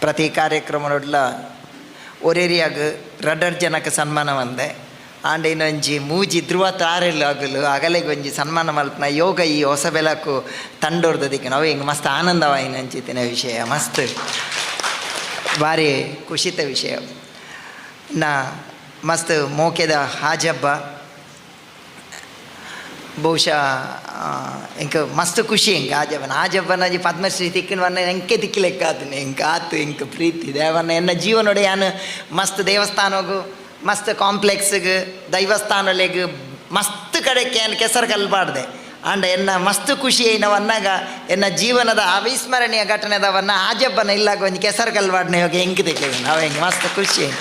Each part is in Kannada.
ಪ್ರತಿ ಕಾರ್ಯಕ್ರಮಡ್ಲ ಒರೇರಿಯಾಗ ರಡ್ಡರ್ ಜನಕ್ಕೆ ಸನ್ಮಾನ ಬಂದೆ ಆಂಡ ಇನ್ನೊಂಜಿ ಮೂಜಿ ಧ್ರುವ ತಾರೆಲ್ ಆಗಲು ಅಗಲೆಗೆ ಸನ್ಮಾನ ಮಲ್ಪನ ಯೋಗ ಈ ಹೊಸ ಬೆಲಕು ತಂಡೋರ್ದ ನಾವು ಹಿಂಗೆ ಮಸ್ತ್ ಆನಂದವಾಯಿನ ಅಂಚಿತ್ತಿನ ವಿಷಯ. ಮಸ್ತ್ ಭಾರಿ ಖುಷಿತ ವಿಷಯ. ನಾ ಮಸ್ತ್ ಮೋಕೆದ ಹಾಜಬ್ಬ. ಬಹುಶಃ ಇಂಕ ಮಸ್ತ್ ಖುಷಿ ಎಂಕ ಆಜಬ್ಬನ ಆಜಬ್ಬನ ಪದ್ಮಶ್ರೀ ತಿಕ್ಕಿನ ವನ್ನ ಎಂಕೆ ತಿಕ್ಕಿಲೆಕ್ಕ ಆತನ ಹಿಂಗೆ ಆತು ಇಂಕ ಪ್ರೀತಿ ದೇವನ ಎನ್ನ ಜೀವನೊಡೆ ಯಾನು ಮಸ್ತ್ ದೇವಸ್ಥಾನಗು, ಮಸ್ತ್ ಕಾಂಪ್ಲೆಕ್ಸ್ಗೆ, ದೈವಸ್ಥಾನಲೆಗ್, ಮಸ್ತ್ ಕಡೆಗೆ ಏನು ಕೆಸರು ಕಲ್ಬಾರ್ದೆ ಅಂಡ ಎನ್ನ ಮಸ್ತ್ ಖುಷಿ ಏನವನ್ನಾಗ ಎನ್ನ ಜೀವನದ ಅವಿಸ್ಮರಣೀಯ ಘಟನೆದವನ್ನ ಆಜಬ್ಬನ ಇಲ್ಲಾಗ ಒಂದು ಕೆಸರು ಕಲ್ಬಾಡ್ನೆ ಹೋಗಿ ಹೆಂಗೆ ತೆಕ್ಕಿಗೆ ನಾವು ಹೆಂಗೆ ಮಸ್ತ್ ಖುಷಿ.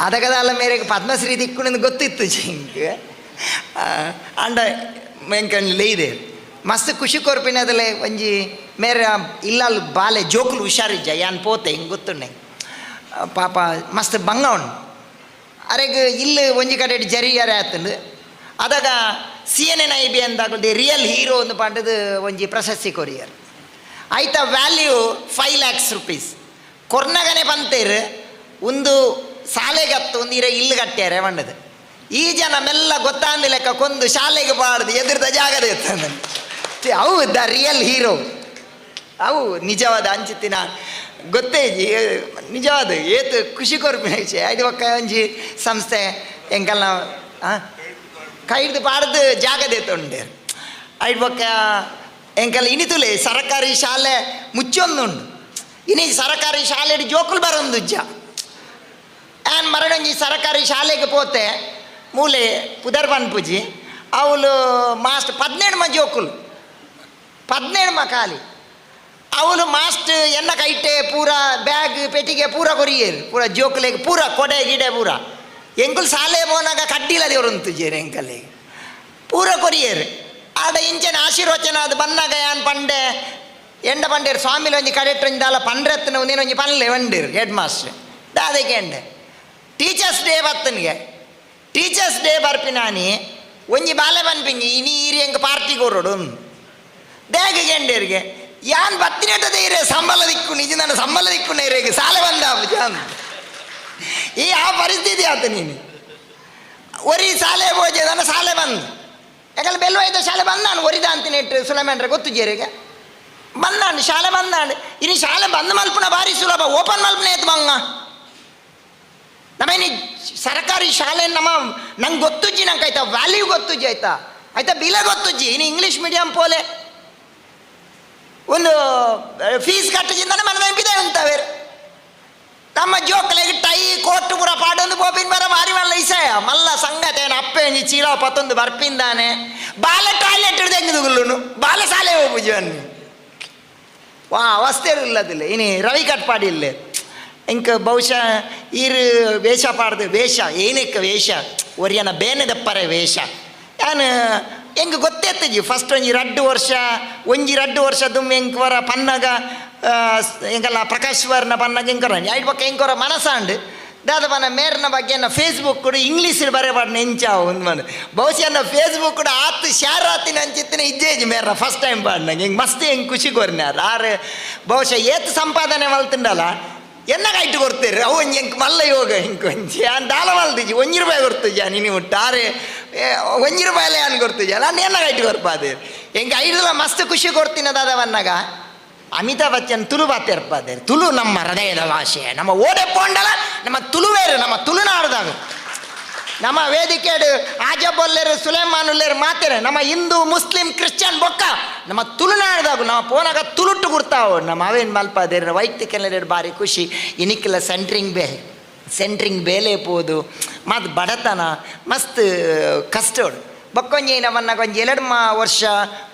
ಅದಕ್ಕದಲ್ಲ ಮೇರೆಗೆ ಪದ್ಮಶ್ರೀ ತಿಕ್ಕು ಗೊತ್ತಿತ್ತು ಜಿಂಕ್ ಅಂಡ ಮೆಂಕಣ್ಲೆ ಇದೆ ಮಸ್ತ್ ಖುಷಿ ಕೊರ್ಪಿನದಲೆ ಒಂಜಿ ಮೇರೆ ಇಲ್ಲಾಲ್ ಬಾಲೆ ಜೋಕುಲು ಹುಷಾರಿಜ್ಜ ಯಾನ್ ಪೋತೆ ಹಿಂಗೆ ಗೊತ್ತುಂಡೆ. ಪಾಪ ಮಸ್ತ್ ಬಂಗ ಉಂಡು ಅರೆಗ್ ಇಲ್ಲಿ ಒಂಜಿ ಕಡೆ ಜರಿಯಾರೆ ಆತಂದು ಅದಾಗ C N N I B real hero ಒಂದು ಪಂಡದು ಒಂಜಿ ಪ್ರಶಸ್ತಿ ಕೊರಿಯರ್. ಆಯ್ತ ವ್ಯಾಲ್ಯೂ ಫೈವ್ ಲ್ಯಾಕ್ಸ್ ರುಪೀಸ್ ಕೊರ್ನಗನೆ ಬಂತೇರು ಒಂದು ಸಾಲೆಗತ್ತು ಒಂದು ಇರ ಇಲ್ಲಿ ಕಟ್ಟ್ಯಾರೆ ಮಂಡದು ಈ ಜನ ಮೆಲ್ಲ ಗೊತ್ತಾಂದ ಲೆಕ್ಕ ಕೊಂದು ಶಾಲೆಗೆ ಬಾರದು ಎದುರಿದ ಜಾಗದ ಇರ್ತಾನೆ ಅವು ದ ರಿಯಲ್ ಹೀರೋ ಅವು ನಿಜವಾದ ಅಂಚಿತ್ತಿನ ಗೊತ್ತೇ ನಿಜವಾದ ಏತು ಖುಷಿ ಕೊರ್ಪಿನ ಇದು ಒಕ್ಕ ಒಂಜಿ ಸಂಸ್ಥೆ ಎಂಕಲ್ನ ಕೈದು ಪಾಡ್ದು ಜಾಗದ ಉಂಡೆ ಐದು ಒಕ್ಕ ಎಂಕಲ್ ಇನಿತುಲೆ ಸರಕಾರಿ ಶಾಲೆ ಮುಚ್ಚೊಂದುಂಡು ಇನಿ ಸರಕಾರಿ ಶಾಲೆ ಜೋಕುಲು ಬರೊಂದುಜ್ಜ. ಆ್ಯನ್ ಮರಡೊಂಜಿ ಸರಕಾರಿ ಶಾಲೆಗೆ ಪೋತೆ ಮೂಲೆ ಪುದರ್ ಪನ್ಪುಜಿ ಅವಳು ಮಾಸ್ಟ್ ಪದ್ನೇಳು ಮ ಜೋಕುಲು ಪದ್ನೇಳು ಮ ಅವಳು ಮಾಸ್ಟ್ ಎನ್ನ ಕೈಟೆ ಪೂರ ಬ್ಯಾಗ್ ಪೆಟ್ಟಿಗೆ ಪೂರ ಕೊರಿಯೇರು, ಪೂರ ಜೋಕುಲೆಗೆ ಪೂರ ಕೊಡೆ ಗಿಡೆ ಪೂರ. ಎಂಕುಲ್ ಸಾಲೆ ಮೋನಾಗ ಕಡ್ಡಿಲ ದೇವರಂತು ಜೇರೆ ಎಂಕಲ್ಲಿಗೆ ಪೂರ ಕೊರಿಯೇರು. ಆಡ ಇಂಚನ ಆಶೀರ್ವಚನ ಅದು ಬಂದಾಗ ಯಾನ್ ಪಂಡೆ, ಎಂಡ ಪಂಡೇರು ಸ್ವಾಮಿಲಿ ಒಂಜಿ ಕಡೆಟ್ಟೊಂದಾಲ ಪಂಡ್ರತ್ನ ಒಂದೇನು ಒಂಜಿ ಪನ್ಲೆ ಒಂಡೇರು, ಹೆಡ್ ಮಾಸ್ಟರ್. ದಾದಕ್ಕೆ ಎಂಡೆ ಟೀಚರ್ಸ್ ಡೇ ಬತ್ತನಿಗೆ. ಟೀಚರ್ಸ್ ಡೇ ಬರ್ಪಿನಾನಿ, ಒಂಜಿ ಬಾಲೆ ಬನ್ಪಿಂಗಿ ಇನಿ ಈರಿ ಎಂಗೆ ಪಾರ್ಟಿ ಕೊರೊಡು ದೇಗ ಗೆಂಡೇರಿಗೆ, ಯಾನ್ ಬತ್ತಿನೆಟ ದೇರೆ ಸಂಬಳ ದಿಕ್ಕು, ನಿಜ ನನ್ನ ಸಂಬಳ ದಿಕ್ಕು ನೇರಿಗೆ ಸಾಲ ಬಂದ ಈ ಆ ಪರಿಸ್ಥಿತಿ ಆತ ನೀನು. ಒರಿ ಸಾಲೆ ಹೋಜೆ ನನ್ನ ಸಾಲೆ ಬಂದು. ಯಾಕಂದ್ರೆ ಬೆಲ್ವೈದ ಶಾಲೆ ಬಂದಾನು ಒರಿದ ಅಂತೀನಿ ಇಟ್ಟು ಸುಲಮೇಂದ್ರ ಗೊತ್ತು ಜೇರಿಗೆ. ಬಂದಾಂಡು ಶಾಲೆ ಬಂದಾಂಡು ಇನಿ ಶಾಲೆ ಬಂದ ಮಲ್ಪನ ಭಾರಿ ಸುಲಭ, ಓಪನ್ ಮಲ್ಪನೆ ಆಯ್ತು ಮಂಗ. ನಮ್ಮೇನಿ ಸರ್ಕಾರಿ ಶಾಲೆ ನಮ್ಮ ನಂಗೆ ಗೊತ್ತುಜ್ಜಿ, ನಂಗೆ ಆಯ್ತಾ? ವ್ಯಾಲ್ಯೂ ಗೊತ್ತುಜ್ಜಿ ಆಯ್ತಾ? ಆಯ್ತಾ? ಬಿಲ ಗೊತ್ತುಜ್ಜಿ. ಇನ್ನು ಇಂಗ್ಲೀಷ್ ಮೀಡಿಯಂ ಪೋಲೆ. ಒಂದು ಫೀಸ್ ಕಟ್ಟಜಿಂದನೇ ಮನ ನೆನಪಿದೆ ಅಂತವೆ ತಮ್ಮ ಜೋಕ್ಲೆಗೆ ಟೈ, ಕೋಟ್ ಪುರ ಪಾಡೊಂದು ಬೋಪಿನ ಬರ ಮಾರಿ ಮಲ್ಲ ಇಸಾಯ. ಮಲ್ಲ ಸಂಗತೇನ ಅಪ್ಪೇನಿ ಚೀಲ ಪತ್ತೊಂದು ಬರ್ಪಿಂದಾನೆ. ಬಾಲ ಟಾಯ್ಲೆಟ್ ತೆಗೆದುಗುಲ್ಲುನು ಬಾಲ ಶಾಲೆ ಹೋಗು ಅನ್ನು. ವಾ ಅವಸ್ಥೆ ಇಲ್ಲದಿಲ್ಲ. ಇನಿ ರವಿ ಕಟ್ಪಾಡಿ ಇಲ್ಲೇ. ಇಂಕ ಬಹುಶಃ ಈರು ವೇಷ ಪಾಡ್ದು ವೇಷ ಏನಕ್ಕೆ ವೇಷ ಒರಿಯನ ಬೇನೆದಪ್ಪರೆ ವೇಷ ಯಾನು ಹೆಂಗೆ ಗೊತ್ತೇತ್ತಜಿ ಫಸ್ಟ್ ಒಂಜಿ ರಡ್ಡು ವರ್ಷ ಒಂಜಿ ರಡ್ಡು ವರ್ಷ ದುಮ್ಮ ಹೆಂಗೆ ವರ ಪನ್ನಗ ಹೆಂಗಲ್ಲ ಪ್ರಕಾಶ್ ವರ್ನ ಪನ್ನಗ ಹೆಂಕೊರ ಐದು ಪಕ್ಕ ಹೆಂಕೊರ ದಾದ ಮನ ಮೇರ್ನ ಬಗ್ಗೆ ಎನ್ನ ಫೇಸ್ಬುಕ್ ಕೂಡ ಇಂಗ್ಲೀಷ್ ಬರೆಯಬಾರ್ದು ಎಂಚ ಒಂದು ಮನ ಬಹುಶಃ ಎನ್ನ ಫೇಸ್ಬುಕ್ ಕೂಡ ಆತು ಶಾರ್ ಆತಿನ ಅಂಚಿತ್ತಿನ ಇಜ್ಜೇಜಿ ಮೇರ್ನ ಫಸ್ಟ್ ಟೈಮ್ ಪಾಡ್ನಂಗೆ ಹೆಂಗ್ ಮಸ್ತ್ ಹೆಂಗೆ ಖುಷಿ ಕೊರ್ನ್ಯಾರ ಆರು ಬಹುಶಃ ಏತ್ ಸಂಪಾದನೆ ಮಲ್ತಿಂಡಲ್ಲ ಎನ್ನ ಕೈಟ್ ಕೊಡ್ತೀರಿ? ಅವು ಒಂಜಿ ಎಂಕ್ ಮಲ್ಲ ಯೋಗ ಇಂಕ್ ಒಂಜಿ. ಅನ್ ದಾಲ ಮಲ್ದಿಜಿ. ಒಂಜಿ ರೂಪಾಯಿ ಕೊಡ್ತುಜಿ ನೀನು ಒಟ್ಟಾರೆ ಒಂಜಿ ರೂಪಾಯಿಲೆ ಅನ್ ಕೊಡ್ತುಜಿ. ನಾನು ಎನ್ನ ಕೈಟ್ ಕೊರ್ಪಾದೆ? ಎಂಕ ಐದಲ ಮಸ್ತ್ ಖುಷಿ ಕೊಡ್ತೀನಿ ದಾದವನ್ನಾಗ ಅಮಿತಾಬ್ ಬಚ್ಚನ್ ತುಳು ಬಾತಿರ್ಪಾದೆ ತುಳು ನಮ್ಮ ಹೃದಯದ ಭಾಷೆ ನಮ್ಮ ಓಡೆ ಪೋಂಡಲ, ನಮ್ಮ ತುಳುವೇರು ನಮ್ಮ ತುಳುನಾಡ್ದಾಗ ನಮ್ಮ ವೇದಿಕೆಡು ಆಜಬೊಲ್ಲೆರು, ಸುಲೇಮಾನುಲ್ಲೇರು ಮಾತೇನೆ ನಮ್ಮ ಹಿಂದೂ, ಮುಸ್ಲಿಂ, ಕ್ರಿಶ್ಚಿಯನ್ ಬೊಕ್ಕ, ನಮ್ಮ ತುಳುನಾಡ್ದಾಗ ನಮ್ಮ ಪೋನಾಗ ತುಳುಟ್ಟು ಕೊಡ್ತಾವ ನಮ್ಮ ಅವೇನು ಮಲ್ಪದೇರ ವೈಯಕ್ತಿಕ ಬಾರಿ ಖುಷಿ. ಇನಿಕ್ಕಿಲ್ಲ ಸೆಂಟ್ರಿಂಗ್ ಬೇ, ಸೆಂಟ್ರಿಂಗ್ ಬೇಲೆ ಪೋದು. ಮತ್ತು ಬಡತನ, ಮಸ್ತ್, ಕಷ್ಟೋಡು. ಬಕ್ಕೊಂಜಿ ನಮ್ಮನ್ನ ಕೊಂಜಿ ಎರಡ್ಮ ವರ್ಷ,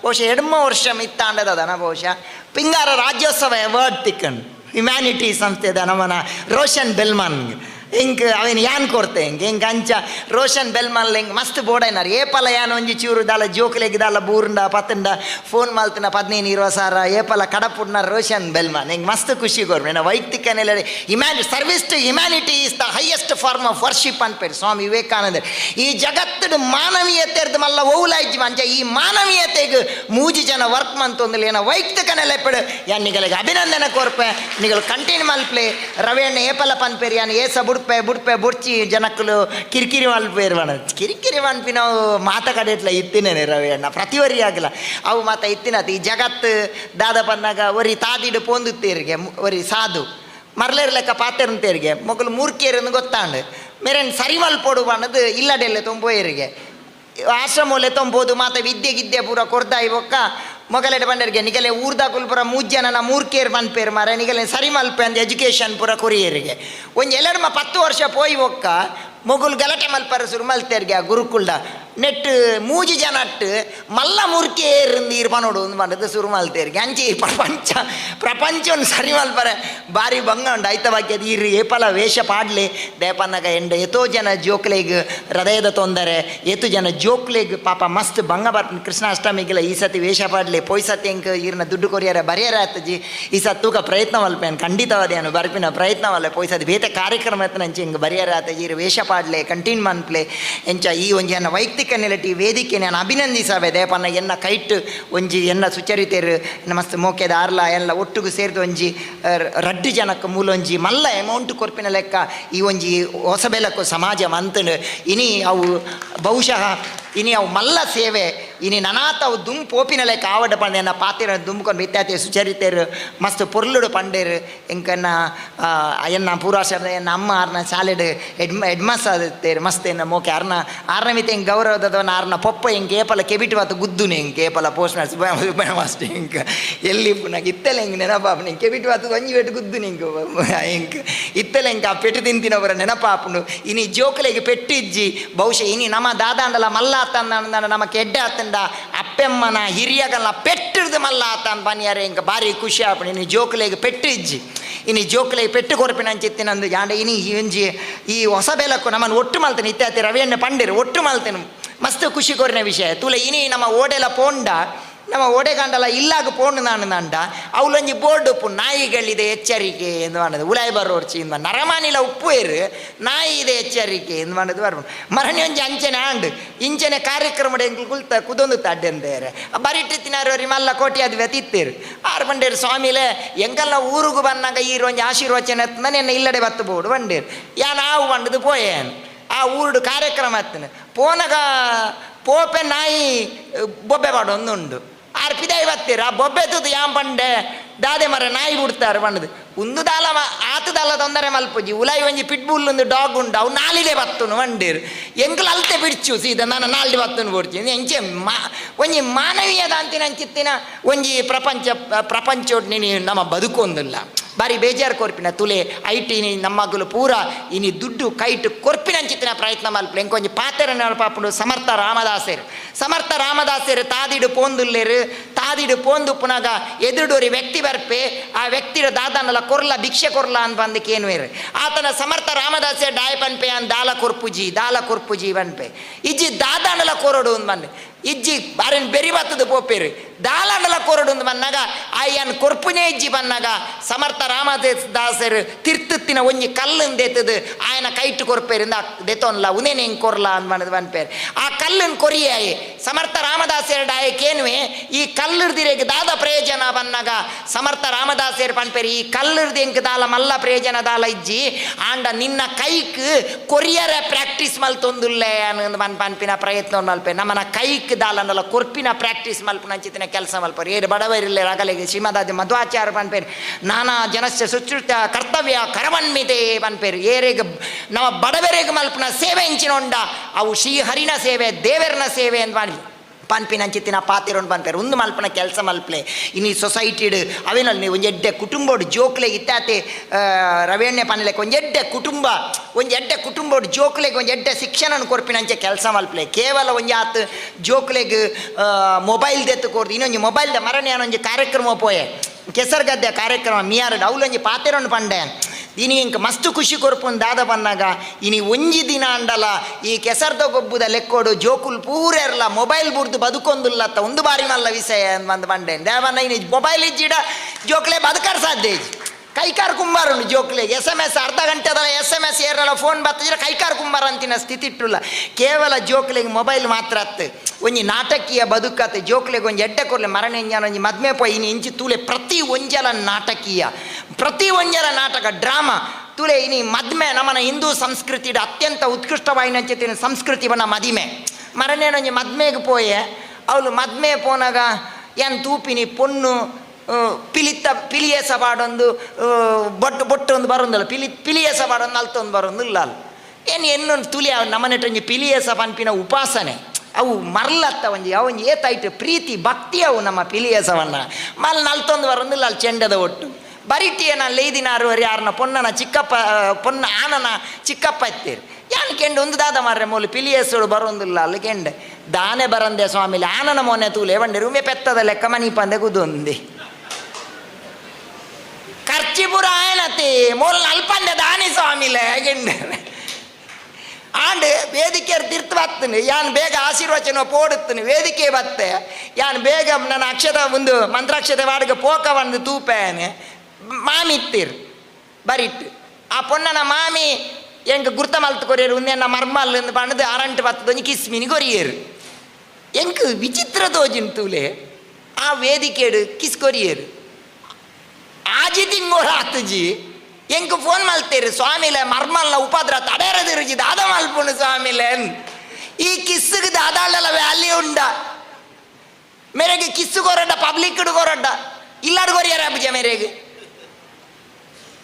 ಬಹುಶಃ ಎಡ್ಮ ವರ್ಷ ಮಿತ್ತಾಂಡದನ ಬಹುಶಃ. ಪಿಂಗಾರ ರಾಜ್ಯೋತ್ಸವ ಅವಾರ್ಡ್ ತಿಕ್ಕಂಡು. ಹ್ಯುಮ್ಯಾನಿಟಿ ಸಂಸ್ಥೆದ ನಮ್ಮನ ರೋಷನ್ ಬೆಲ್ಮಾನ್. ಇಂಕ್ ಅವೇನು ಯಾನ್ ಕೊರ್ತೆ ಇಂಕ್ ಇಂಕ್ ಅಂಚ ರೋಷನ್ ಬೆಲ್ಮಲ್ ಇಂಕ್ ಮಸ್ತ್ ಬೋಡೈನಾರ್ ಏಪಲ ಯಾನ್ ಒಂಜಿ ಚೂರು ದಾಲ ಜೋಕ್ಲೆಗ್ ದಾಲ ಬೂರುಂಡ ಪತ್ತಂಡ ಫೋನ್ ಮಾಲ್ತಿನ ಪದ್ನೈದು ಇರುವತ್ತು ಸಾರ ಏಪಲ ಕಡಪುಡ್ನ ರೋಷನ್ ಬೆಲ್ಮನ್ ಹಿಂಗೆ ಮಸ್ತ್ ಖುಷಿ ಕೊರ್ಬು ನನ್ನ ವೈಯಕ್ತಿಕ ನೆಲೆ ಇಮ್ಯಾನ್ service to humanity is the highest form of worship ಅನ್ಪೇರು Swami Vivekananda ಈ ಜಗತ್ತದ ಮಾನವೀಯತೆ ಮಲ್ಲ ಓವುಲಾಯ್ಜಿ ಮಂಜ, ಈ ಮಾನವೀಯತೆಗೆ ಮೂಜಿ ಜನ ವರ್ಕ್ ಮಂತೊಂದಿಲ್ಲ ಏನ ವೈಯಕ್ತಿಕ ನೆಲೆ ಪೆಡು. ಯಾನ್ ನಿಗಳಿಗೆ ಅಭಿನಂದನೆ ಕೊರ್ಪೆ, ನಿಗಳು ಕಂಟಿನ್ಯೂ ಮಲ್ಪ್ಲೆ ರವೇಣ್ಣ ಏಪಲ ಪನ್ಪೇರಿ ಯಾನ್ ಏಸ ಬುಡ್ಪೆ ಬುಡ್ಪೆ ಬುಡ್ಚಿ ಜನಕ್ಕಲು ಕಿರಿಕಿರಿ ಮಲ್ಪೇರು ಬಣ ಕಿರಿಕಿರಿ ಮನ್ಪಿ ನಾವು ಮಾತ ಕಡೆಟ್ಲ ಇತ್ತಿನೇನೆ ರವೇಣ್ಣ ಪ್ರತಿವರಿ ಆಗಲ್ಲ ಅವು ಮಾತ ಇತ್ತಿನತ್, ಈ ಜಗತ್ತು ದಾದ ಪನ್ನಾಗ ಒರಿ ತಾದಿಡು ಪೋಂದುತ್ತೇರಿಗೆ ಒರಿ ಸಾಧು. ಮರ್ಲೇರ್ ಲೆಕ್ಕ ಪಾತೆರಂತೇರಿಗೆ ಮೊಗಲು ಮೂರ್ಖೇರನ್ನು ಗೊತ್ತಾಂಡು. ಮೇರೇನು ಸರಿ ಮಲ್ಪೋಡು ಅನ್ನೋದು ಇಲ್ಲಡೆಲ್ಲ ತೊಂಬೋಯರಿಗೆ. ಆಶ್ರಮೋಲೆ ತೊಂಬೋದು, ಮಾತ ವಿದ್ಯೆ ಗಿದ್ಯೆ ಪೂರ ಕೊರ್ದಾಯಿ ಒಕ್ಕ ಮೊಗಲೆಡೆ ಬಂಡರಿಗೆ ನಿಗಲೆ ಊರ್ದ ಕುಲ್ಪುರ ಮೂಜ್ಜನನ ಮೂರ್ಕೇರ್ ಮನ್ಪೇರ್ ಮಾರ, ನಿಗಲೆ ಸರಿ ಮಲ್ಪೆ ಅಂದ ಎಜುಕೇಶನ್ ಪುರ ಕೊರಿಯರಿಗೆ. ಒಂಜಿ ಮ ಪತ್ತು ವರ್ಷ ಪೋಯಿ ಒಕ್ಕ ಮೊಗುಲ್ ಗಲಟೆ ಮಲ್ಪರ ಸುರು ಮಲ್ತೇರ್ಗೆ ಆ ಗುರುಕುಲ್ದ. ನೆಟ್ ಮೂಜಿ ಜನ மல்ல ಮಲ್ಲ இருந்து ನೀರು ಪನೋಡು ಒಂದು ಬಂದದ್ದು ಸುರು ಮಲ್ತೇರ್ಗೆ ಅಂಚಿ பிரபஞ்சம் ಸರಿ ಮಲ್ಪರೆ ಬಾರಿ ಬಂಗ ಉಂಡು ಐತ ಬಾಕ್ಯದ ಈ ಏಪಲ ವೇಷ ಪಾಡ್ಲೆ. ದೇಪನ್ನಗ ಎಂಡ ಎತೋ ಜನ ಜೋಕ್ಲೆಗ್ ಹೃದಯದ ತೊಂದರೆ. ಎತ್ತು ಜನ ಜೋಕ್ಲೆಗ್ ಪಾಪ ಮಸ್ತ್ ಭಂಗ ಬರ್ತೀನಿ ಕೃಷ್ಣಾಷ್ಟಮಿಗೆಲ್ಲ ಈ ಸತಿ ವೇಷ ಪಾಡ್ಲೆ. ಪೊಯ್ ಸತಿ ಇರ್ನ ದುಡ್ಡು ಕೊರಿಯರ ಬರೆಯರ ಆತಜಿ. ಈ ಸತ್ತೂಕ ಪ್ರಯತ್ನ ಮಲ್ಪೇನು ಖಂಡಿತವಾದೇನು ಬರ್ಪಿನ ಪ್ರಯತ್ನ ಮಲ್ಲ ಪೊಯ್ ಸತಿ. ಬೇತೆ ಕಾರ್ಯಕ್ರಮ ಎತ್ತ ನಂಚಿ ಹಿಂಗೆ ಬರೆಯರ ಆತಜಿ. ಇರು ವೇಷ ಪಾಡ್ಲೆ. ಕಂಟಿನ್ಯೂ ಮನ್ಪ್ಲೆ ಎಂಚ ಈ ಒಂಜಿ ಜನ ವೈಯಕ್ತಿಕ ನೆಲಟಿ ವೇದಿಕೆ ನಾನು ಅಭಿನಂದಿಸವೆ. ದೇಪನ್ನ ಎನ್ನ ಕೈಟ್ ಒಂಜಿ, ಎನ್ನ ಸುಚರಿತೆರು ಮಸ್ತ್ ಮೋಕೆದ ಆರ್ಲ ಎಲ್ಲ ಒಟ್ಟಿಗೆ ಸೇರಿದ ಒಂಜಿ ರಡ್ಡು ಜನಕ್ಕೆ ಮೂಲೊಂಜಿ ಮಲ್ಲ ಅಮೌಂಟ್ ಕೊರ್ಪಿನ ಲೆಕ್ಕ ಈ ಒಂಜಿ ಹೊಸ ಬೆಲಕು ಸಮಾಜ ಮಂತನು. ಇನಿ ಅವು ಬಹುಶಃ ಇನಿ ಅವು ಮಲ್ಲ ಸೇವೆ ಇನಿ ನನಾತ ಅವು ದುಮ್ ಪೋಪಿನಲೆ ಕಾವಡ ಆವಡ ಪಂಡ ಎನ್ನ ಪಾತಿರ ದುಂಬ್ಕೊಂಡು ವಿದ್ಯಾರ್ಥಿ ಸುಚರಿತೇರು ಮಸ್ತ್ ಪೊರ್ಲುಡು ಪಂಡೇರು ಎಂಕನ್ನ ಆ, ಎನ್ನ ಪೂರ್ವಾಶ್ರಮದ ಎನ್ನ ಅಮ್ಮ ಆರ್ನ ಶಾಲೆಡ್ ಹೆಡ್ ಎಡ್ಮಸ್ ಆದಿತ್ತೇರು ಮಸ್ತ್ ಎನ್ನ ಮೋಕೆ ಅರ್ನ ಆರ್ನ ಮಿತ ಹಿಂಗೆ ಗೌರವದವನ ಆರ್ನ ಪೊಪ್ಪ ಹಿಂಗೆ ಏಪಲ ಕೆಬಿಟ್ ಬತ್ತು ಗುದ್ದುನೆ ಹಿಂಗೆ ಏಪಲ postman Subba Subba master ಹಿಂಗೆ. ಎಲ್ಲಿ ಪುನಃ ಇತ್ತಲೆ ಹಿಂಗೆ ನೆನಪಾಪ ಬತ್ತು ಒಂಜಿ ಬೆಟ್ಟು ಗುದ್ದು ನಿಂಗೆ ಹಿಂಗೆ. ಇತ್ತಲೆ ಹಿಂಗೆ ಆ ಪೆಟ್ಟು ತಿಂತಿನವರ ನೆನಪಾಪುಂಡು. ಇನಿ ಜೋಕಲೆಗೆ ಪೆಟ್ಟಿಜ್ಜಿ ಬಹುಶಃ ಇನಿ ನಮ್ಮ ದಾದಾಂಡಲ ಮಲ್ಲ ಆತಂದ ನಮ್ಮ ಕೆಡ್ಡೆ ಆತಂಡ ಅಪ್ಪೆಮ್ಮನ ಹಿರಿಯಗಲ್ಲ ಪೆಟ್ಟಿರ್ದು ಮಲ್ಲ ಆತನ್ ಬನ್ಯಾರೆ ಹಿಂಗೆ ಭಾರಿ ಖುಷಿ ಆಪುಂಡು ಇನಿ ಜೋಕ್ಲೇಗೆ ಪೆಟ್ಟು ಇಜ್ಜಿ ಇನಿ ಜೋಕ್ಲೇಗೆ ಪೆಟ್ಟು ಕೊರಪಿನ ಅಂಚಿತ್ತಿನಂದು ಯಾಂಡ ಇನಿ ಇಂಜಿ ಈ ಹೊಸ ಬೆಲಕ್ಕು ನಮ್ಮನ್ನು ಒಟ್ಟು ಮಲ್ತೇನೆ. ಇತ್ಯಾತಿ ರವಿಯನ್ನು ಪಂಡಿರು, ಒಟ್ಟು ಮಲ್ತೇನೆ. ಮಸ್ತ್ ಖುಷಿ ಕೊರಿನ ವಿಷಯ. ತುಲೆ, ಇನಿ ನಮ್ಮ ಓಡೆಲ ಪೋಂಡ. ನಮ್ಮ ಓಡೆಗಂಡಲ ಇಲ್ಲಾಗ ಪೋಂಡು ನಾನು ನಂಡ ಅವಳೊಂಜಿ ಬೋರ್ಡ್ ಉಪ್ಪು ನಾಯಿಗಳಿದೆ ಎಚ್ಚರಿಕೆ ಎಂದು ಮಾಡೋದು ಉಲಾಯ್ ಬರೋರ್ಚಿ ಇಂದ ನರಮಾನಿಲ ಉಪ್ಪು ಏರು ನಾಯಿ ಇದೆ ಎಚ್ಚರಿಕೆ ಎಂದು ಮಾಡೋದು ಬರ್ಬೋದು ಮರಣಿ ಒಂಜಿ ಅಂಚನೆ ಆಂಡ್ ಇಂಚನೆ ಕಾರ್ಯಕ್ರಮ ಕುಲ್ತ ಕುದೊಂದು ತಡ್ಡೆ ಅಂತೇರೆ ಬರಿಟ್ಟು ತಿನ್ನಾರವ್ರಿ ಮಲ್ಲ ಕೋಟಿ ಅದು ವ್ಯತಿತ್ತೇರು ಆರು ಬಂಡೇರು ಸ್ವಾಮಿಲೆ ಎಂಗೆಲ್ಲ ಊರುಗು ಬಂದಾಗ ಈ ಒಂಜಿ ಆಶೀರ್ವಚನ ಎತ್ತಂದ ನೆನ್ನ ಇಲ್ಲಡೆ ಬತ್ತು ಬೋಡು ಬಂಡೇರು ಯಾ ನಾವು ಬಂಡದು ಪೋಯೇನು ಆ ಊರುಡು ಕಾರ್ಯಕ್ರಮ ಹತ್ತನೆ ಪೋನಗ ಪೋಪೆ ನಾಯಿ ಬೊಬ್ಬೆ ಮಾಡೋದು ಅರ್ಪಿದ ಆ ಬೊಬ್ಬೆ ತುದು ಯಾಂ ಪಂಡೆ ದಾದೆ ಮರ ನಾಯಿ ಬಿಡ್ತಾರೆ ಪಂಡದು ಉಂದು ದಾಲ ಆತು ದಾಲ ತೊಂದರೆ ಮಲ್ಪುಜಿ ಉಲಾಯಿ ಒಂಜಿ ಪಿಟ್ಬುಲ್ ಒಂದು ಡಾಗ್ ಉಂಡು ಅವು ನಾಲಿಲೆ ಬತ್ತುನು ಮಂಡೀರು ಎಂಕಲ್ ಅಲ್ತೆ ಬಿಡ್ಚು ಸೀದ ನಾನು ನಾಲ್ಡಿ ಬತ್ತುನು ಬಿಡ್ಚಿ ಎಂಚೆ ಮಾ ಒಂಜಿ ಮಾನವೀಯದ ಅಂತಿನ ಅಂಚಿತ್ತಿನ ಒಂಜಿ ಪ್ರಪಂಚ ಪ್ರಪಂಚ ನೀನು ನಮ್ಮ ಬದುಕೊಂದಿಲ್ಲ ಬಾರಿ ಬೇಜಾರು ಕೊರ್ಪಿನ ತುಲೆ, ಐಟಿ ನೀ ನಮ್ಮಗಲು ಪೂರ, ಇನಿ ದುಡ್ಡು ಕೈಟ್ ಕೊರ್ಪಿನಂಚಿತ್ತಿನ ಪ್ರಯತ್ನ ಮಲ್ಪಲೆ ಎಂಕೊಂಜಿ ಪಾತೆರ ಪಾಪುಂಡು ಸಮರ್ಥ ರಾಮದಾಸರು. ಸಮರ್ಥ ರಾಮದಾಸರು ತಾದಿಡು ಪೋಂದುಲ್ಲೇರು, ತಾದಿಡು ಪೋಂದು ಪುನಗ ಎದುರುಡೋರಿ ವ್ಯಕ್ತಿ ಬರ್ಪೆ, ಆ ವ್ಯಕ್ತಿಯ ದಾದಾನಲ ಕೊರ್ಲ, ಭಿಕ್ಷೆ ಕೊರ್ಲ ಅಂತ ಬಂದು ಏನು ಬೇರೆ ಆತನ ಸಮರ್ಥ ರಾಮದಾಸೆ ಡಾಯ್ ಪನ್ಪೆ ಅನ್ ದಾಲ ಕೊರ್ಪುಜಿ ದಾಲ ಕೊರ್ಪುಜಿ ಬನ್ಪೆ ಇಜ್ಜಿ ದಾದಾನಲ ಕೊರಡು ಅಂತ ಬಂದೆ ಇಜ್ಜಿ ಬಾರೇನ್ ಬೆರಿ ಬತ್ತದ ಪೋಪೇರು. ದಾಲಾಂಡಲ ಕೊರಡು ಬನ್ನಾಗ ಆಯನ್ ಕೊರ್ಪುನೆ ಇಜ್ಜಿ ಬನ್ನಾಗ ಸಮರ್ಥ ರಾಮದಾಸರು ತಿರ್ತತ್ತಿನ ಒಂಜಿ ಕಲ್ಲನ್ ದೆತ್ತದು ಆಯನ ಕೈಟ್ ಕೊರ್ಪೇರಿಂದ ದೆತ್ತೋನ್ಲ ಉನೇನೆ ಹಿಂಗೆ ಕೊರ್ಲ ಅಂತ ಬಂದದು ಬನ್ಪೇರು ಆ ಕಲ್ಲನ್ ಕೊರಿಯಾಯಿ, ಸಮರ್ಥ ರಾಮದಾಸರು ಡಾಯಕೇನುವೆ ಈ ಕಲ್ಲುರ್ದಿರೆಗೆ ದಾದ ಪ್ರಯೋಜನ ಬನ್ನಾಗ ಸಮರ್ಥ ರಾಮದಾಸರು ಪನ್ಪೇರು ಈ ಕಲ್ಲುರ್ದು ಎಂಕ್ ದಾಲ ಮಲ್ಲ ಪ್ರಯೋಜನ ದಾಲ ಇಜ್ಜಿ, ಆಂಡ ನಿನ್ನ ಕೈಕ್ ಕೊರಿಯರ ಪ್ರಾಕ್ಟೀಸ್ ಮಲ್ತೊಂದುಲ್ಲೆ ಮನ್ ಪನ್ಪಿನ ಪ್ರಯತ್ನ ಮಲ್ಪೆ ನಮ್ಮನ ಕೈಕ್ ದಾಲನಲ್ಲ, ಕೊರ್ಪಿನ ಪ್ರಾಕ್ಟೀಸ್ ಮಲ್ಪನ ಅಂಚಿತಿನ ಕೆಲಸ ಮಲ್ಪರು. ಏರು ಬಡವರಿಲ್ಲ, ರಗಲೆಗೆ ಶ್ರೀಮದಾದಿ ಮಧ್ವಾಚಾರ ಪನ್ಪೇರು ನಾನಾ ಜನಸ್ಯ ಸುಶ್ರುತ ಕರ್ತವ್ಯ ಕರವನ್ಮಿತೆ ಪನ್ಪೇರು ಏರೆಗೆ ನಮ್ಮ ಬಡವರಿಗೆ ಮಲ್ಪನ ಸೇವೆ ಇಂಚಿನೊಂಡ, ಅವು ಶ್ರೀಹರಿನ ಸೇವೆ, ದೇವರನ ಸೇವೆ ಅಂತ ಮಾಡಿ ಪನ್ಪಿನಂಚಿತ್ತಿನ ಪಾತಿರೋನ್ ಪನ್ಪೇರು ಉಂದು ಮಲ್ಪನ ಕೆಲಸ ಮಲ್ಪಲೆ. ಇನ್ನು ಸೊಸೈಟಿಡ್ ಅವೇನಲ್ಲಿ ನೀವು ಒಂದು ಎಡ್ಡೆ ಕುಟುಂಬೋಡು ಜೋಕ್ಲೆ ಇತ್ತಾತೆ ರವೇಣ್ಯ ಪನ್ಲೆಕ್ ಒಂದು ಎಡ್ಡೆ ಕುಟುಂಬ, ಒಂದು ಎಡ್ಡೆ ಕುಟುಂಬೋಡು ಜೋಕ್ಲೆಗೆ ಒಂದು ಎಡ್ಡೆ ಶಿಕ್ಷಣ ಕೊರ್ಪಿನಂಚೆ ಕೆಲಸ ಮಲ್ಪಲೆ. ಕೇವಲ ಒಂದು ಆತು ಜೋಕ್ಲೆಗ್ ಮೊಬೈಲ್ ದೆತ್ತು ಕೊರ್ದು ಇನ್ನೊಂದು ಮೊಬೈಲ್ದ ಮರಣ ಏನೊಂದು ಕಾರ್ಯಕ್ರಮ ಪೋಯೆ. ಕೆಸರ್ಗದ್ದೆ ಕಾರ್ಯಕ್ರಮ, ಮಿಯಾರಡ್, ಅವಲೊಂಜಿ ಪಾತೆರೊಂದು ಪಂಡೆ. ಇಂಕ ಮಸ್ತ್ ಖುಷಿ ಕೊರ್ಪುನ್ ದಾದ ಬನ್ನಾಗ ಇನಿ ಒಂಜಿ ದಿನ ಅಂಡಲ, ಈ ಕೆಸರ್ದ ಗೊಬ್ಬುದ ಲೆಕ್ಕೋಡು ಜೋಕುಲ್ ಪೂರೆರ್ಲ ಮೊಬೈಲ್ ಬುರ್ದು ಬದುಕೊಂದುಲ್ಲತ್ತ, ಒಂದು ಬಾರಿ ಮಲ್ಲ ವಿಷಯ ಅಂದ್ ಬಂಡೆ ದೇವನ್ನ ಇನಿ ಮೊಬೈಲ್ ಇಜ್ಜಿಡ ಜೋಕ್ಲೆ ಬದುಕರ್ ಸಾಧ್ಯ ಕೈಕಾರ ಕುಂಬಾರುಂಡು ಜೋಕ್ಲೆ ಎಸ್ ಎಂ ಎಸ್ ಅರ್ಧ ಗಂಟೆದ ಎಸ್ ಎಂ ಎಸ್ ಏರಲ್ಲ ಫೋನ್ ಬತ್ತಿದ್ರೆ ಕೈಕಾರ್ ಕುಂಬಾರ ಅಂತಿನ ಸ್ಥಿತಿ ಇಟ್ಟುಲ್ಲ. ಕೇವಲ ಜೋಕ್ಲೆಗೆ ಮೊಬೈಲ್ ಮಾತ್ರ ಅತ್ತು. ಒಂಜಿ ನಾಟಕೀಯ ಬದುಕತ್ತೆ ಜೋಕ್ಲೆಗೆ ಒಂಜಿ ಎಡ್ಡೆ ಕೊರ್ಲೆ, ಮರಣ ಒಂಜಿ ಮದ್ಮೆ ಪೋಯಿ ಇಂಚಿ ತೂಲೆ ಪ್ರತಿ ಒಂಜಲ ನಾಟಕೀಯ. ಪ್ರತಿ ಒಂಜರ ನಾಟಕ ಡ್ರಾಮಾ. ತುಲೆ ಇನಿ ಮದ್ಮೆ ನಮ್ಮನ ಹಿಂದೂ ಸಂಸ್ಕೃತಿಡ ಅತ್ಯಂತ ಉತ್ಕೃಷ್ಟವಾಯಿನ ಸಂಸ್ಕೃತಿ ಬಣ್ಣ ಮದಿಮೆ. ಮರನೇನೊಂಜಿ ಮದ್ಮೆಗೆ ಪೋಯೆ. ಅವಳು ಮದ್ಮೆ ಪೋನಾಗ ಏನ್ ತೂಪಿನಿ ಪಿಲಿತ ಪಿಲಿತ್ತ ಪಿಲಿಯಸ ಬಾಡೊಂದು ಆ, ಬೊಟ್ಟು ಒಂದು ಬರೊಂದಲ್ಲ ಪಿಲಿ ಪಿಲಿಯಸ ಬಾಡೊಂದು ಅಲ್ತೊಂದು ಬರೊಂದು ಇಲ್ಲ ಏನು ಎನ್ನೊಂದು ತುಲಿ ಅವ್ ನಮ್ಮನೆಟ್ ಒಂಜಿ ಪಿಲಿಯಸ ಪನ್ಪಿನ ಉಪಾಸನೆ. ಅವು ಮರ್ಲತ್ತ ಒಂಜಿ ಅವೊಂಜಿ ಏತಾಯ್ತು ಪ್ರೀತಿ ಭಕ್ತಿ ಅವು ನಮ್ಮ ಪಿಲಿಯಸವನ್ನ ಮಲ್ ನಲ್ತೊಂದು ಬರೊಂದು ಇಲ್ಲ ಅಲ್ಲಿ ಚೆಂಡದ ಒಟ್ಟು. ಬರಿಟಿಯನ ಲೇದಿನಾರುವರೆ ಯಾರನ್ನ ಪೊನ್ನನ ಚಿಕ್ಕಪ್ಪ ಪೊನ್ನ ಆನನ ಚಿಕ್ಕಪ್ಪ ಇತ್ತೀರಿ. ಯಾನ್ ಕೆಂಡು? ಒಂದು ದಾದ ಮಾರ್ರೆ ಮೂಲು ಪಿಲಿಯಸೋಡು ಬರೋಂದಿಲ್ಲ ಅಲ್ಲಿ ಕೆಂಡೆ. ದಾನೆ ಬರಂದೆ ಸ್ವಾಮಿಲಿ, ಆನನ ಮೊನೆ ತೂಲೆ ಬಂಡೆ ರೂಮೆ ಪೆತ್ತದ ಲೆಕ್ಕ ಮನಿಪಂದೆ ಗುದೊಂದಿ. ಖರ್ಚಿಪುರ ಆಯನತಿ, ಮೂಲ ನಲ್ಪಂದೆ ದಾನಿ ಸ್ವಾಮಿಲೆ ಗೆಂಡೆ ಆಂಡ್ ವೇದಿಕೆ ತೀರ್ಥ ಬತ್ತನು, ಯಾನ್ ಬೇಗ ಆಶೀರ್ವಚನ ಪೋಡುತ್ತನು, ವೇದಿಕೆ ಬತ್ತೆ. ಯಾನ್ ಬೇಗ ನನ್ನ ಅಕ್ಷತ, ಒಂದು ಮಂತ್ರಾಕ್ಷತೆ ವಾಡಿಗೆ ಪೋಕ ಒಂದು ತೂಪೇನೆ. ಮಾಮಿ ಇತ್ತೀರ್ ಬರಿಟ್ಟು ಆ ಪೊನ್ನನ ಮಾಮಿ ಎಂಗೆ ಗುರ್ತ ಮಲ್ತು ಕೊರಿಯರು ಉಂದೆನ್ನ ಮರ್ಮಲ್ ಪಣದು ಅರಂಟ್ ಬತ್ತದೊಂದು ಕಿಸ್ಮಿನಿ ಕೊರಿಯರು ಎಂಕ್ ವಿಚಿತ್ರ ತೋಜಿನ್ ತೂಲೆ ಆ ವೇದಿಕೆಡು ಕಿಸ್ ಕೊರಿಯರು ಆಜಿ ತಿಂಗೋರ ಆತುಜಿ ಎಂಕ್ ಫೋನ್ ಮಲ್ತೇರು ಸ್ವಾಮಿಲೆ ಮರ್ಮಲ್ನ ಉಪದ್ರ ತಡೆರದಿರುಜಿ ದಾದ ಮಲ್ಪುಂಡು ಸ್ವಾಮಿಲೆ ಈ ಕಿಸ್ಸಿಗೆ ದಾದಾಳೆಲ್ಲ ವ್ಯಾಲ್ಯೂ ಉಂಡ ಮೇರೆಗೆ ಕಿಸ್ಸು ಕೊರಡ್ಡ ಪಬ್ಲಿಕ್ ಕೊರಡ್ಡ ಇಲ್ಲಾಡು ಕೊರಿಯರ ಅಬ್ಬುಜ ಮೇರೆಗೆ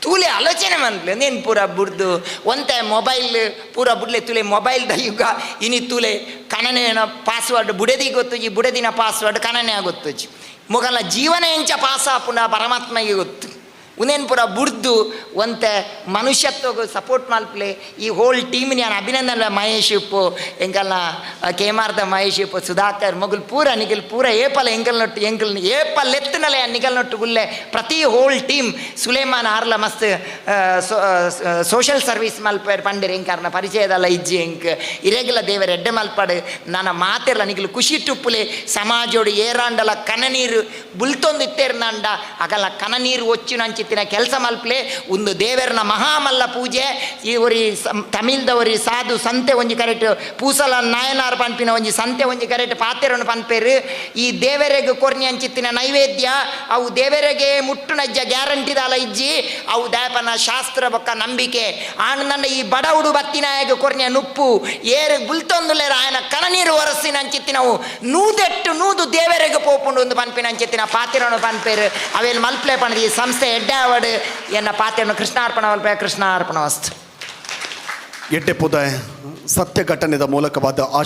ತೂಲೆ ಆಲೋಚನೆ ಮನ್ಲೆ ನೀನು ಪೂರ ಬುಡ್ದು ಒಂತೆ ಮೊಬೈಲ್ ಪೂರ ಬುಡ್ಲೆ ತುಲೆ ಮೊಬೈಲ್ ಯುಗ, ಇನಿ ತುಲೆ ಕಣನೆನ ಪಾಸ್ವರ್ಡ್ ಬುಡದಿ ಗೊತ್ತುಜಿ, ಬುಡದಿನ ಪಾಸ್ವರ್ಡ್ ಕಣನೆ ಗೊತ್ತುಜಿ ಮೊಗಲ ಜೀವನ ಎಂಚ ಪಾಸ ಪುನಃ ಪರಮಾತ್ಮಗೆ ಗೊತ್ತು. ಉನೇನು ಪೂರ ಬುಡ್ದು ಒಂತೆ ಮನುಷ್ಯತ್ವಗೂ ಸಪೋರ್ಟ್ ಮಲ್ಪಲೆ ಈ ಹೋಲ್ ಟೀಮ್ ನಾನು ಅಭಿನಂದನೆ ಮಹೇಶ್ ಉಪ್ಪು ಎಂಕಲ್ನ ಕೇಮಾರ್ದ ಮಹೇಶ್ ಉಪ್ಪು ಸುಧಾಕರ್ ಮಗುಲ್ ಪೂರ ನಿಗಲ್ ಪೂರ ಏಪಲ ಎಂಕಲ್ ನೊಟ್ಟು ಎಂಕಲ್ ಏಪಲ್ ಎತ್ತನಲೆ ನಿಗಲ್ ನೊಟ್ಟು ಗುಲ್ಲೆ ಪ್ರತಿ ಹೋಲ್ ಟೀಮ್ ಸುಲೇಮಾನ್ ಆರ್ಲ ಮಸ್ತ್ ಸೋಷಲ್ ಸರ್ವಿಸ್ ಮಲ್ಪ ಪಂಡಿರ ಎಂಕಾರ್ನ ಪರಿಚಯದಲ್ಲ ಇಜ್ಜಿ ಎಂಕ್ ಇರೆಗ್ಲ ದೇವರ ಎಡ್ಡೆ ಮಲ್ಪಡು ನನ್ನ ಮಾತೆರ್ಲ ನಿಗಲು ಖುಷಿ ಟುಪ್ಪುಲೆ ಸಮಾಜೋಡು ಏರಾಂಡಲ ಕನನೀರು ಬುಲ್ತೊಂದು ಇತ್ತೇರ್ನಂಡ ಅಗಲ ಕನನೀರು ಒಚ್ಚು ನಂಚಿತ್ತಿನ ಕೆಲಸ ಮಲ್ಪಲೆ, ಒಂದು ದೇವರನ ಮಹಾಮಲ್ಲ ಪೂಜೆ ಇವರಿ ತಮಿಳ್ದವರಿ ಸಾಧು ಸಂತೆ ಒಂಜಿ ಕರೆಕ್ಟ್ ಪೂಸಲ ನಾಯನಾರ್ ಪನ್ಪಿನ ಒಂಜಿ ಸಂತೆ ಒಂಜಿ ಕರೆಕ್ಟ್ ಪಾತೆರನ್ನು ಪನ್ಪೇರು. ಈ ದೇವರೆಗೆ ಕೊರ್ನಿ ಅಂಚಿತ್ತಿನ ನೈವೇದ್ಯ, ಅವು ದೇವರೆಗೆ ಮುಟ್ಟು ನಜ್ಜ ಗ್ಯಾರಂಟಿ ದಾಲ ಇಜ್ಜಿ, ಅವು ದಾಪನ ಶಾಸ್ತ್ರ ಬೊಕ್ಕ ನಂಬಿಕೆ. ಆಣ ನನ್ನ ಈ ಬಡವುಡು ಬತ್ತಿನಾಯಗ ಕೊರ್ನಿಯ ನುಪ್ಪು, ಏರು ಬುಲ್ತೊಂದುಲೇರ ಆಯನ ಕಣನೀರು ಒರಸಿನ ಅಂಚಿತ್ತಿನವು ನೂದೆಟ್ಟು ನೂದು ದೇವರೆಗೆ ಪೋಪುಂಡು ಒಂದು ಪನ್ಪಿನ ಅಂಚಿತ್ತಿನ ಪಾತಿರನು ಪನ್ಪೇರು. ಅವೇನು ಮಲ್ಪ್ಲೆ ಪಣದಿ ಈ ಸಂಸ್ಥೆ ಎಡ್ಡೆ ಅವಡು ಎನ್ನ ಪಾತಿರನು ಕೃಷ್ಣಾರ್ಪಣ ಮಲ್ಪೆ ಕೃಷ್ಣಾರ್ಪಣ ವಸ್ತು ಎಡ್ಡೆ ಪುದ ಸತ್ಯ ಘಟನೆದ ಮೂಲಕವಾದ ಆಶೀರ್ವಾದ